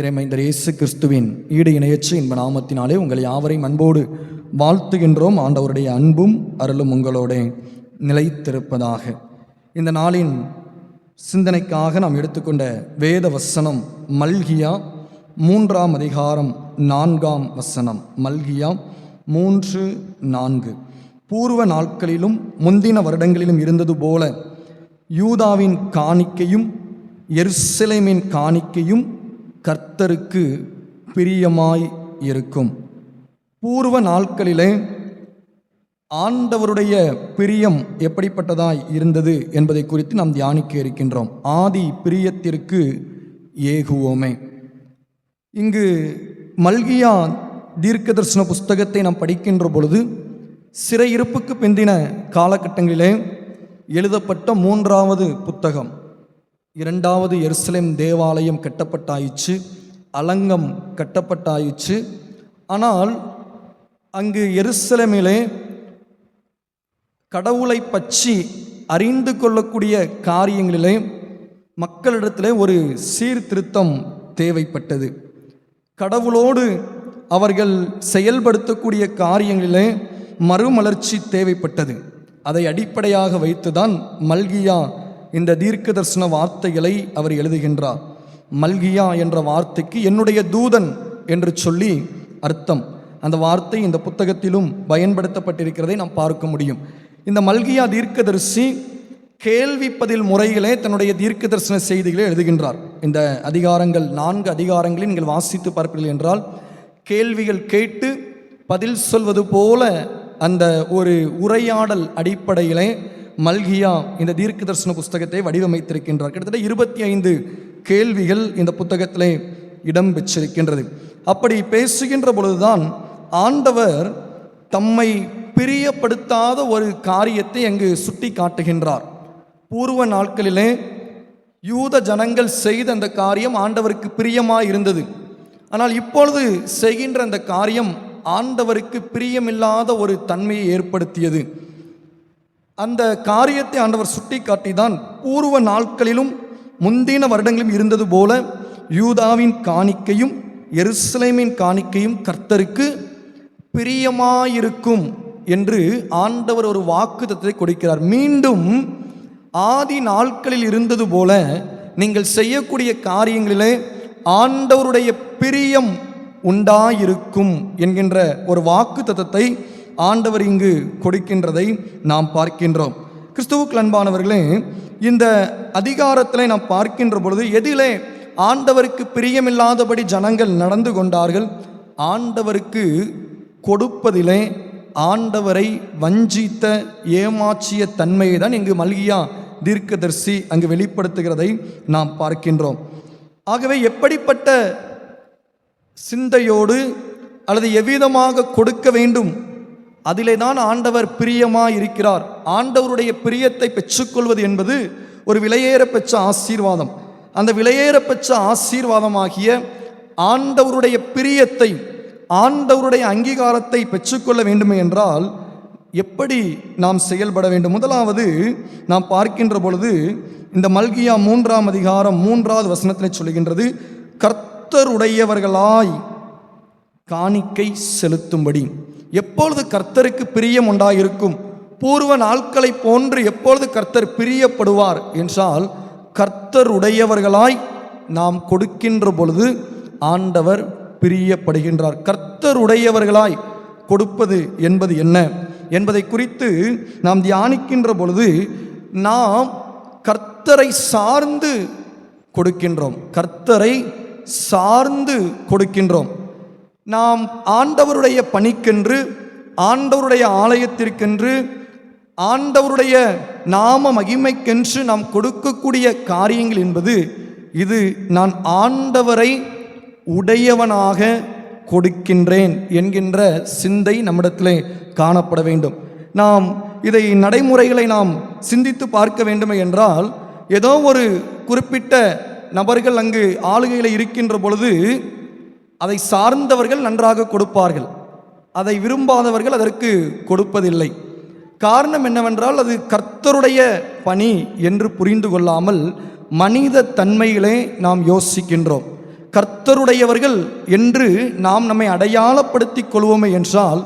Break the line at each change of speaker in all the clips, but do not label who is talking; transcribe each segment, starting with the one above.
இறைமைந்தர் இயேசு கிறிஸ்துவின் ஈடு இணையற்ற இன்ப நாமத்தினாலே உங்களை யாவரையும் அன்போடு வாழ்த்துகின்றோம். ஆண்டவருடைய அன்பும் அருளும் உங்களோட நிலைத்திருப்பதாக. இந்த நாளின் சிந்தனைக்காக நாம் எடுத்துக்கொண்ட வேத வசனம் மல்கியா மூன்றாம் அதிகாரம் நான்காம் வசனம். மல்கியா மூன்று நான்கு. பூர்வ நாட்களிலும் முந்தின வருடங்களிலும் இருந்தது போல யூதாவின் காணிக்கையும் எருசலேமின் காணிக்கையும் கர்த்தருக்கு பிரியமாய் இருக்கும். பூர்வ நாட்களிலே ஆண்டவருடைய பிரியம் எப்படிப்பட்டதாய் இருந்தது என்பதை குறித்து நாம் தியானிக்க இருக்கின்றோம். ஆதி பிரியத்திற்கு ஏகுவோமே. இங்கு மல்கியா தீர்க்க தரிசன புஸ்தகத்தை நாம் படிக்கின்ற பொழுது சிறையிருப்புக்கு பிந்தின காலகட்டங்களிலே எழுதப்பட்ட மூன்றாவது புத்தகம். இரண்டாவது எருசலேம் தேவாலயம் கட்டப்பட்டாயிற்று அலங்கம் கட்டப்பட்டாயிற்று. ஆனால் அங்கு எருசலேமிலே கடவுளை பற்றி அறிந்து கொள்ளக்கூடிய காரியங்களிலே மக்களிடத்திலே ஒரு சீர்திருத்தம் தேவைப்பட்டது. கடவுளோடு அவர்கள் செயல்படுத்தக்கூடிய காரியங்களிலே மறுமலர்ச்சி தேவைப்பட்டது. அதை அடிப்படையாக வைத்துதான் மல்கியா இந்த தீர்க்க தரிசன வார்த்தைகளை அவர் எழுதுகின்றார். மல்கியா என்ற வார்த்தைக்கு என்னுடைய தூதன் என்று சொல்லி அர்த்தம். அந்த வார்த்தை இந்த புத்தகத்திலும் பயன்படுத்தப்பட்டிருக்கிறதை நாம் பார்க்க முடியும். இந்த மல்கியா தீர்க்கதரிசி கேள்விப்பதில் முறையிலே தன்னுடைய தீர்க்க தரிசன செய்திகளை எழுதுகின்றார். இந்த அதிகாரங்கள் நான்கு அதிகாரங்களை நீங்கள் வாசித்து பார்ப்பீர்கள் என்றால் கேள்விகள் கேட்டு பதில் சொல்வது போல அந்த ஒரு உரையாடல் அடிப்படையிலே மல்கியா இந்த தீர்க்க தரிசன புஸ்தகத்தை வடிவமைத்திருக்கின்றார். கிட்டத்தட்ட இருபத்தி ஐந்து கேள்விகள் இந்த புத்தகத்திலே இடம் பெற்றிருக்கின்றது அப்படி பேசுகின்ற பொழுதுதான் ஆண்டவர் தம்மை பிரியப்படுத்தாத ஒரு காரியத்தை அங்கு சுட்டி காட்டுகின்றார் பூர்வ நாட்களிலே யூத ஜனங்கள் செய்த அந்த காரியம் ஆண்டவருக்கு பிரியமாக இருந்தது ஆனால் இப்பொழுது செய்கின்ற அந்த காரியம் ஆண்டவருக்கு பிரியமில்லாத ஒரு தன்மையை ஏற்படுத்தியது. அந்த காரியத்தை ஆண்டவர் சுட்டி தான் பூர்வ நாட்களிலும் முந்தின வருடங்களிலும் இருந்தது போல யூதாவின் காணிக்கையும் எருசலேமின் காணிக்கையும் கர்த்தருக்கு பிரியமாயிருக்கும் என்று ஆண்டவர் ஒரு வாக்குத்தத்தை கொடுக்கிறார். மீண்டும் ஆதி நாட்களில் இருந்தது போல நீங்கள் செய்யக்கூடிய காரியங்களிலே ஆண்டவருடைய பிரியம் உண்டாயிருக்கும் என்கின்ற ஒரு வாக்கு தத்தத்தை ஆண்டவர் இங்கு கொடுக்கின்றதை நாம் பார்க்கின்றோம். கிறிஸ்துவுக்கு அன்பானவர்களே இந்த அதிகாரத்தில் நாம் பார்க்கின்ற பொழுது எதிலே ஆண்டவருக்கு பிரியமில்லாதபடி ஜனங்கள் நடந்து கொண்டார்கள். ஆண்டவருக்கு கொடுப்பதிலே ஆண்டவரை வஞ்சித்த ஏமாற்றிய தன்மையை தான் இங்கு மல்கியா தீர்க்கதர்சி அங்கு வெளிப்படுத்துகிறதை நாம் பார்க்கின்றோம். ஆகவே எப்படிப்பட்ட சிந்தையோடு அல்லது எவ்விதமாக கொடுக்க வேண்டும் அதிலே தான் ஆண்டவர் பிரியமாக இருக்கிறார் ஆண்டவருடைய பிரியத்தை பெற்றுக்கொள்வது என்பது ஒரு விலையேற பெற்ற ஆசீர்வாதம். அந்த விலையேற பெற்ற ஆசீர்வாதமாகிய ஆண்டவருடைய பிரியத்தை ஆண்டவருடைய அங்கீகாரத்தை பெற்றுக்கொள்ள வேண்டுமே என்றால் எப்படி நாம் செயல்பட வேண்டும்? முதலாவது நாம் பார்க்கின்ற பொழுது இந்த மல்கியா மூன்றாம் அதிகாரம் மூன்றாவது வசனத்தில் சொல்கின்றது கர்த்தருடையவர்களாய் காணிக்கை செலுத்தும்படி. எப்பொழுது கர்த்தருக்கு பிரியம் உண்டாயிருக்கும்? பூர்வ நாட்களை போன்று எப்பொழுது கர்த்தர் பிரியப்படுவார் என்றால் கர்த்தருடையவர்களாய் நாம் கொடுக்கின்ற பொழுது ஆண்டவர் பிரியப்படுகின்றார். கர்த்தருடையவர்களாய் கொடுப்பது என்பது என்ன? என்பதை குறித்து நாம் தியானிக்கின்ற பொழுது நாம் கர்த்தரை சார்ந்து கொடுக்கின்றோம். கர்த்தரை சார்ந்து கொடுக்கின்றோம். நாம் ஆண்டவருடைய பணிக்கென்று ஆண்டவருடைய ஆலயத்திற்கென்று ஆண்டவருடைய நாம மகிமைக்கென்று நாம் கொடுக்கக்கூடிய காரியங்கள் என்பது இது நான் ஆண்டவரை உடையவனாக கொடுக்கின்றேன் என்கின்ற சிந்தை நம்மிடத்திலே காணப்பட வேண்டும். நாம் இதை நடைமுறைகளை நாம் சிந்தித்து பார்க்க வேண்டுமே என்றால் ஏதோ ஒரு குறிப்பிட்ட நபர்கள் அங்கு ஆளுகையில் இருக்கின்ற பொழுது அதை சார்ந்தவர்கள் நன்றாக கொடுப்பார்கள். அதை விரும்பாதவர்கள் அதற்கு கொடுப்பதில்லை. காரணம் என்னவென்றால் அது கர்த்தருடைய பணி என்று புரிந்து கொள்ளாமல் மனித தன்மையிலே நாம் யோசிக்கின்றோம். கர்த்தருடையவர்கள் என்று நாம் நம்மை அடையாளப்படுத்திக் கொள்வோமே என்றால்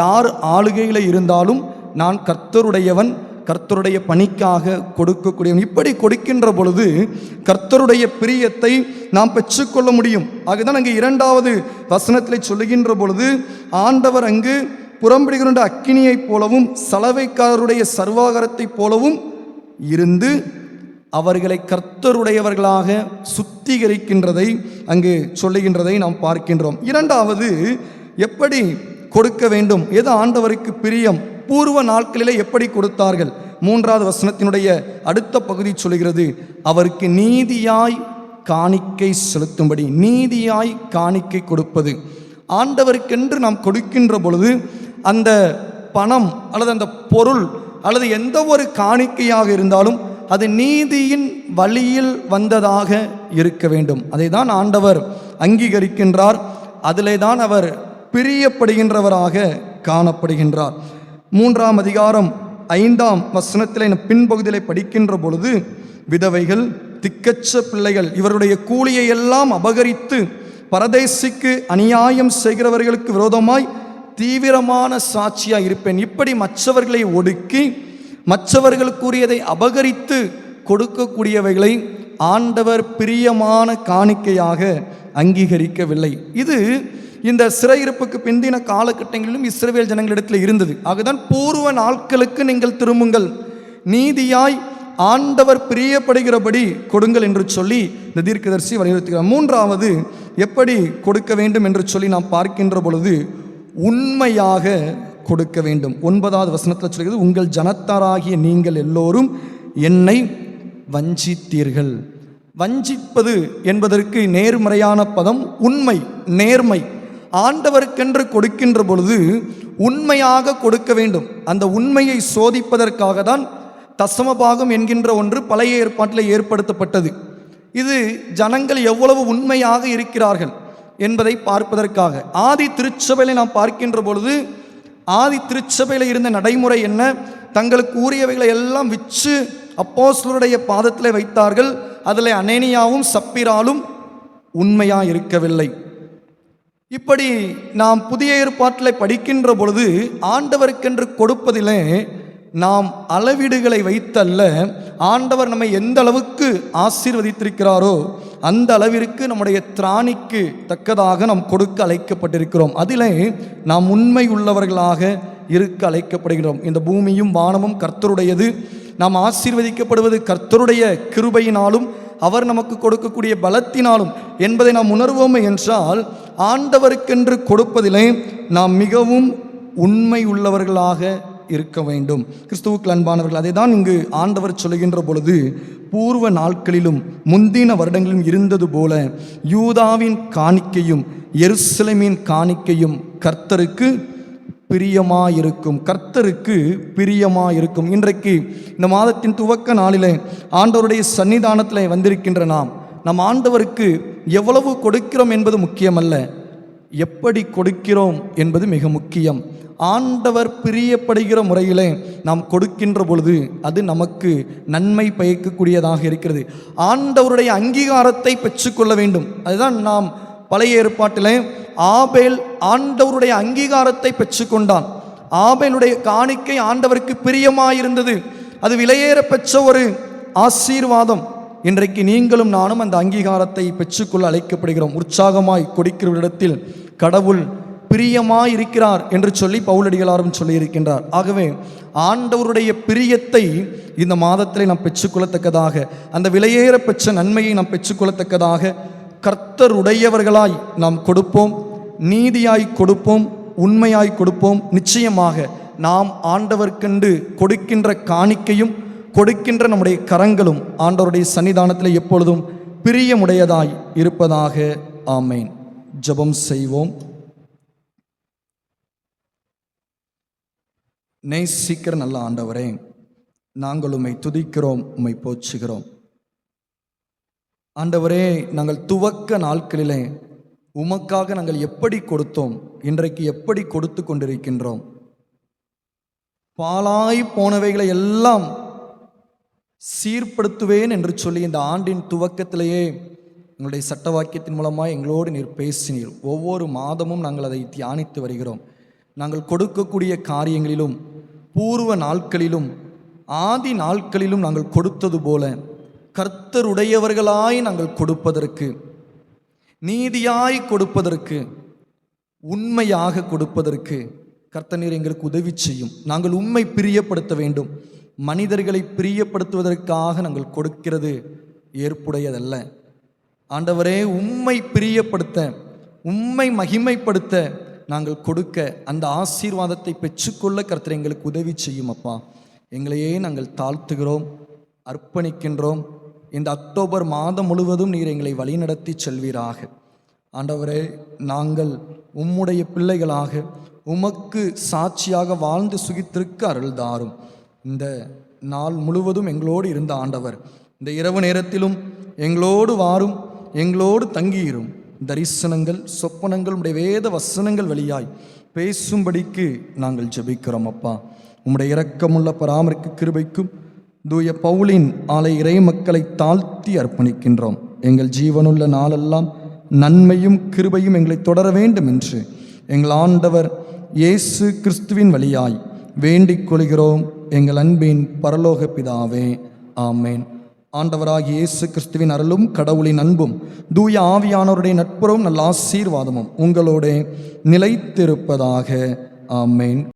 யார் ஆளுகையில் இருந்தாலும் நான் கர்த்தருடையவன் கர்த்தருடைய பணிக்காக கொடுக்கக்கூடியவன். இப்படி கொடுக்கின்ற பொழுது கர்த்தருடைய பிரியத்தை நாம் பெற்றுக்கொள்ள முடியும். ஆகதான் அங்கு இரண்டாவது வசனத்தில் சொல்லுகின்ற பொழுது ஆண்டவர் அங்கு புறம்பிடுகின்ற அக்கினியைப் போலவும் சலவைக்காரருடைய சர்வாகரத்தைப் போலவும் இருந்து அவர்களை கர்த்தருடையவர்களாக சுத்திகரிக்கின்றதை அங்கு சொல்லுகின்றதை நாம் பார்க்கின்றோம். இரண்டாவது எப்படி கொடுக்க வேண்டும்? எது ஆண்டவருக்கு பிரியம்? பூர்வ நாட்களிலே எப்படி கொடுத்தார்கள்? மூன்றாவது வசனத்தினுடைய அடுத்த பகுதி சொல்கிறது அவருக்கு நீதியாய் காணிக்கை செலுத்தும்படி நீதியாய் காணிக்கை கொடுப்பது. ஆண்டவருக்கென்று நாம் கொடுக்கின்ற பொழுது அந்த பணம் அல்லது அந்த பொருள் அல்லது எந்த ஒரு காணிக்கையாக இருந்தாலும் அது நீதியின் வழியில் வந்ததாக இருக்க வேண்டும். அதை தான் ஆண்டவர் அங்கீகரிக்கின்றார். அதிலே தான் அவர் பிரியப்படுகின்றவராக காணப்படுகின்றார். மூன்றாம் அதிகாரம் ஐந்தாம் வசனத்தில் பின்பகுதியில் படிக்கின்ற பொழுது விதவைகள் திக்கச்ச பிள்ளைகள் இவருடைய கூலியை எல்லாம் அபகரித்து பரதேசிக்கு அநியாயம் செய்கிறவர்களுக்கு விரோதமாய் தீவிரமான சாட்சியாக இருப்பேன். இப்படி மற்றவர்களை ஒடுக்கி மற்றவர்களுக்குரியதை அபகரித்து கொடுக்கக்கூடியவைகளை ஆண்டவர் பிரியமான காணிக்கையாக அங்கீகரிக்கவில்லை. இது இந்த சிறையிருப்புக்கு பிந்தின காலகட்டங்களிலும் இஸ்ரவேல் ஜனங்களிடத்தில் இருந்தது. ஆகதான் பூர்வ நாட்களுக்கு நீங்கள் திரும்புங்கள். நீதியாய் ஆண்டவர் பிரியப்படுகிறபடி கொடுங்கள் என்று சொல்லி இந்த தீர்க்கதரிசி வலியுறுத்துகிறார். மூன்றாவது எப்படி கொடுக்க வேண்டும் என்று சொல்லி நாம் பார்க்கின்ற பொழுது உண்மையாக கொடுக்க வேண்டும். ஒன்பதாவது வசனத்தில் சொல்கிறது உங்கள் ஜனத்தாராகிய நீங்கள் எல்லோரும் என்னை வஞ்சித்தீர்கள். வஞ்சிப்பது என்பதற்கு நேர்மறையான பதம் உண்மை நேர்மை. ஆண்டவருக்கென்று கொடுக்கின்ற பொழுது உண்மையாக கொடுக்க வேண்டும். அந்த உண்மையை சோதிப்பதற்காக தான் தசமபாகம் என்கின்ற ஒன்று பழைய ஏற்பாட்டில் ஏற்படுத்தப்பட்டது. இது ஜனங்கள் எவ்வளவு உண்மையாக இருக்கிறார்கள் என்பதை பார்ப்பதற்காக. ஆதி திருச்சபையில் நாம் பார்க்கின்ற பொழுது ஆதி திருச்சபையில் இருந்த நடைமுறை என்ன? தங்களுக்கு உரியவைகளை எல்லாம் விற்று அப்போஸ்லருடைய பாதத்தில் வைத்தார்கள். அதில் அனேனியாவும் சப்பிராலும் உண்மையாக இருக்கவில்லை. இப்படி நாம் புதிய ஏற்பாட்டில் படிக்கின்ற பொழுது ஆண்டவருக்கென்று கொடுப்பதிலே நாம் அளவீடுகளை வைத்தல்ல. ஆண்டவர் நம்மை எந்த அளவுக்கு ஆசீர்வதித்திருக்கிறாரோ அந்த அளவிற்கு நம்முடைய திராணிக்கு தக்கதாக நாம் கொடுக்க அழைக்கப்பட்டிருக்கிறோம். அதிலே நாம் உண்மை உள்ளவர்களாக இருக்க அழைக்கப்படுகிறோம். இந்த பூமியும் வானமும் கர்த்தருடையது. நாம் ஆசீர்வதிக்கப்படுவது கர்த்தருடைய கிருபையினாலும் அவர் நமக்கு கொடுக்கக்கூடிய பலத்தினாலும் என்பதை நாம் உணர்வோமே என்றால் ஆண்டவருக்கென்று கொடுப்பதிலே நாம் மிகவும் உண்மை உள்ளவர்களாக இருக்க வேண்டும். கிறிஸ்துவுக்கு அன்பானவர்கள் அதை தான் இங்கு ஆண்டவர் சொல்லுகின்ற பொழுது பூர்வ நாட்களிலும் முந்தின வருடங்களிலும் இருந்தது போல யூதாவின் காணிக்கையும் எருசலேமின் காணிக்கையும் கர்த்தருக்கு பிரியமாயிருக்கும். கர்த்தருக்கு பிரியமாயிருக்கும். இன்றைக்கு இந்த மாதத்தின் துவக்க நாளிலே ஆண்டவருடைய சன்னிதானத்தில் வந்திருக்கின்ற நாம் நம் ஆண்டவருக்கு எவ்வளவு கொடுக்கிறோம் என்பது முக்கியமல்ல. எப்படி கொடுக்கிறோம் என்பது மிக முக்கியம். ஆண்டவர் பிரியப்படுகிற முறையில் நாம் கொடுக்கின்ற பொழுது அது நமக்கு நன்மை பயக்கக்கூடியதாக இருக்கிறது. ஆண்டவருடைய அங்கீகாரத்தை பெற்றுக்கொள்ள வேண்டும். அதுதான் நாம் பழைய ஏற்பாட்டிலே ஆபேல் ஆண்டவருடைய அங்கீகாரத்தை பெற்றுக்கொண்டான். ஆபேலுடைய காணிக்கை ஆண்டவருக்கு பிரியமாயிருந்தது. அது விலையேற பெற்ற ஒரு ஆசீர்வாதம். இன்றைக்கு நீங்களும் நானும் அந்த அங்கீகாரத்தை பெற்றுக்கொள்ள அழைக்கப்படுகிறோம். உற்சாகமாய் கொடுக்கிறவரிடத்தில் கடவுள் பிரியமாய் இருக்கிறார் என்று சொல்லி பவுலடிகளாரும் சொல்லியிருக்கின்றார். ஆகவே ஆண்டவருடைய பிரியத்தை இந்த மாதத்தில் நாம் பெற்றுக்கொள்ளத்தக்கதாக அந்த விலையேற பெற்ற நன்மையை நாம் பெற்றுக்கொள்ளத்தக்கதாக கர்த்தருடையவர்களாய் நாம் கொடுப்போம். நீதியாய் கொடுப்போம் உண்மையாய் கொடுப்போம். நிச்சயமாக நாம் ஆண்டவர்க்கென்று கொடுக்கின்ற காணிக்கையும் கொடுக்கின்ற நம்முடைய கரங்களும் ஆண்டவருடைய சன்னிதானத்தில் எப்பொழுதும் பிரியமுடையதாய் இருப்பதாக. ஆமேன். ஜெபம் செய்வோம். நேசிக்கிற நல்ல ஆண்டவரே நாங்கள் உம்மை துதிக்கிறோம் உம்மை போச்சுகிறோம் ஆண்டவரே நாங்கள் துவக்க நாட்களிலே உமக்காக நாங்கள் எப்படி கொடுத்தோம்? இன்றைக்கு எப்படி கொடுத்து கொண்டிருக்கின்றோம்? பாலாய் போனவைகளை எல்லாம் சீர்படுத்துவேன் என்று சொல்லி இந்த ஆண்டின் துவக்கத்திலேயே எங்களுடைய சட்ட வாக்கியத்தின் மூலமாக எங்களோடு நீர் பேசினீர். ஒவ்வொரு மாதமும் நாங்கள் அதை தியானித்து வருகிறோம். நாங்கள் கொடுக்கக்கூடிய காரியங்களிலும் பூர்வ நாட்களிலும் ஆதி நாட்களிலும் நாங்கள் கொடுத்தது போல கர்த்தருடையவர்களாய் நாங்கள் கொடுப்பதற்கு நீதியாய் கொடுப்பதற்கு உண்மையாக கொடுப்பதற்கு கர்த்தநீர் எங்களுக்கு உதவி செய்யும். நாங்கள் உண்மை பிரியப்படுத்த வேண்டும். மனிதர்களை பிரியப்படுத்துவதற்காக நாங்கள் கொடுக்கிறது ஏற்புடையதல்ல. ஆண்டவரே உண்மை பிரியப்படுத்த உண்மை மகிமைப்படுத்த நாங்கள் கொடுக்க அந்த ஆசீர்வாதத்தை பெற்றுக்கொள்ள கர்த்தர் எங்களுக்கு உதவி செய்யும் அப்பா. எங்களையே நாங்கள் தாழ்த்துகிறோம் அர்ப்பணிக்கின்றோம். இந்த அக்டோபர் மாதம் முழுவதும் நீர் எங்களை வழிநடத்தி செல்வீராக. ஆண்டவரே நாங்கள் உம்முடைய பிள்ளைகளாக உமக்கு சாட்சியாக வாழ்ந்து சுகித்திருக்க அருள் தாரும் இந்த நாள் முழுவதும் எங்களோடு இருந்த ஆண்டவர் இந்த இரவு நேரத்திலும் எங்களோடு வாரும் எங்களோடு தங்கியிரும். தரிசனங்கள் சொப்பனங்கள் உடைய வேத வசனங்கள் வழியாய் பேசும்படிக்கு நாங்கள் ஜெபிக்கிறோம் அப்பா. உம்முடைய இரக்கமுள்ள பராமரிக்க கிருபைக்கும் தூய பவுலின் ஆலை இறை மக்களை தாழ்த்தி அர்ப்பணிக்கின்றோம். எங்கள் ஜீவனுள்ள நாளெல்லாம் நன்மையும் கிருபையும் எங்களை தொடர வேண்டும் என்று எங்கள் ஆண்டவர் இயேசு கிறிஸ்துவின் வழியாய் வேண்டிக் கொள்கிறோம். எங்கள் அன்பின் பரலோக பிதாவே ஆமேன். ஆண்டவராகிய இயேசு கிறிஸ்துவின் அருளும் கடவுளின் அன்பும் தூய ஆவியானவருடைய நட்புறவும் நல்ல ஆசீர்வாதமும் உங்களோட நிலைத்திருப்பதாக ஆமேன்.